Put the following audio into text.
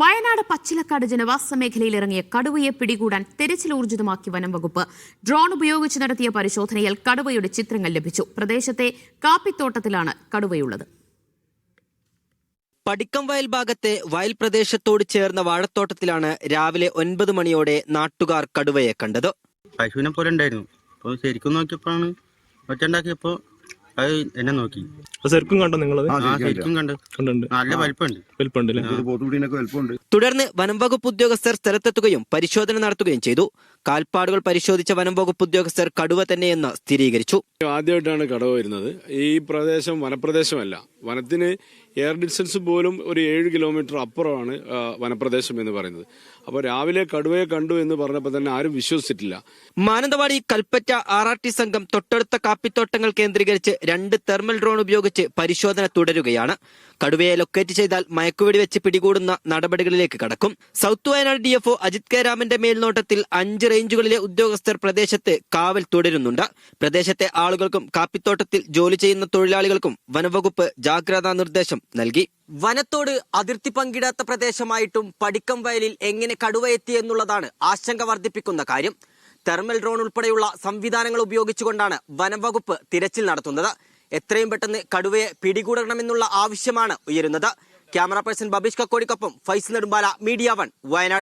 വയനാട് പച്ചിലക്കാട് ജനവാസ മേഖലയിൽ ഇറങ്ങിയ കടുവയെ പിടികൂടാൻ തെരച്ചിൽ ഊർജിതമാക്കി വനം വകുപ്പ്. ഡ്രോൺ ഉപയോഗിച്ച് നടത്തിയ പരിശോധനയിൽ കടുവയുടെ ചിത്രങ്ങൾ ലഭിച്ചു. പ്രദേശത്തെ കാപ്പിത്തോട്ടത്തിലാണ് കടുവയുള്ളത്. പടിക്കം വയൽ ഭാഗത്തെ വയൽ പ്രദേശത്തോട് ചേർന്ന വാഴത്തോട്ടത്തിലാണ് രാവിലെ ഒൻപത് മണിയോടെ നാട്ടുകാർ കടുവയെ കണ്ടത്. പശുവിനെ പോലെ ഉണ്ടായിരുന്നു. അപ്പോൾ ശരിക്കും നോക്കിയപ്പോഴാണ് ഒറ്റ ഉണ്ടാക്കിയപ്പോ അത് എന്നെ നോക്കി. ശരിക്കും കണ്ടോ നിങ്ങൾ ശരിക്കും കണ്ട്. നല്ല വലിപ്പമുണ്ട്. വലുപ്പമുണ്ട്. തുടർന്ന് വനം വകുപ്പ് ഉദ്യോഗസ്ഥർ സ്ഥലത്തെത്തുകയും പരിശോധന നടത്തുകയും ചെയ്തു. കാൽപ്പാടുകൾ പരിശോധിച്ച വനം വകുപ്പ് ഉദ്യോഗസ്ഥർ കടുവ തന്നെയെന്ന് സ്ഥിരീകരിച്ചു. ആദ്യമായിട്ടാണ് കടുവ വരുന്നത്. ഈ പ്രദേശം വനപ്രദേശമല്ല. വനത്തിന് എയർ ഡിസ്റ്റൻസ് പോലും ഒരു ഏഴ് കിലോമീറ്റർ അപ്പുറമാണ് വനപ്രദേശം എന്ന് പറയുന്നത്. അപ്പോൾ രാവിലെ കടുവയെ കണ്ടു എന്ന് പറഞ്ഞപ്പോൾ തന്നെ ആരും വിശ്വസിച്ചിട്ടില്ല. Mananthavady Kalpetta R R T സംഘം തൊട്ടടുത്ത കാപ്പിത്തോട്ടങ്ങൾ കേന്ദ്രീകരിച്ച് രണ്ട് തെർമൽ ഡ്രോൺ ഉപയോഗിച്ച് പരിശോധന തുടരുകയാണ്. കടുവയെ ലൊക്കേറ്റ് ചെയ്താൽ മയക്കുവെടി വെച്ച് പിടികൂടുന്ന നടപടികളിലേക്ക് കടക്കും. South Wayanad D DFO Ajith K രാമന്റെ മേൽനോട്ടത്തിൽ അഞ്ച് റേഞ്ചുകളിലെ ഉദ്യോഗസ്ഥർ പ്രദേശത്ത് കാവൽ തുടരുന്നുണ്ട്. പ്രദേശത്തെ ആളുകൾക്കും കാപ്പിത്തോട്ടത്തിൽ ജോലി ചെയ്യുന്ന തൊഴിലാളികൾക്കും വനവകുപ്പ് ജാഗ്രതാ നിർദ്ദേശം നൽകി. വനത്തോട് അതിർത്തി പങ്കിടാത്ത പ്രദേശമായിട്ടും പടിക്കം വയലിൽ എങ്ങനെ കടുവയെത്തി എന്നുള്ളതാണ് ആശങ്ക വർദ്ധിപ്പിക്കുന്ന കാര്യം. തെർമൽ ഡ്രോൺ ഉൾപ്പെടെയുള്ള സംവിധാനങ്ങൾ ഉപയോഗിച്ചുകൊണ്ടാണ് വനംവകുപ്പ് തിരച്ചിൽ നടത്തുന്നത്. എത്രയും പെട്ടെന്ന് കടുവയെ പിടികൂടണമെന്നുള്ള ആവശ്യമാണ് ഉയരുന്നത്. ക്യാമറ പേഴ്സൺ ബബീഷ് കക്കോടിക്കൊപ്പം ഫൈസ് നെടുമ്പാല മീഡിയ വൺ വയനാട്.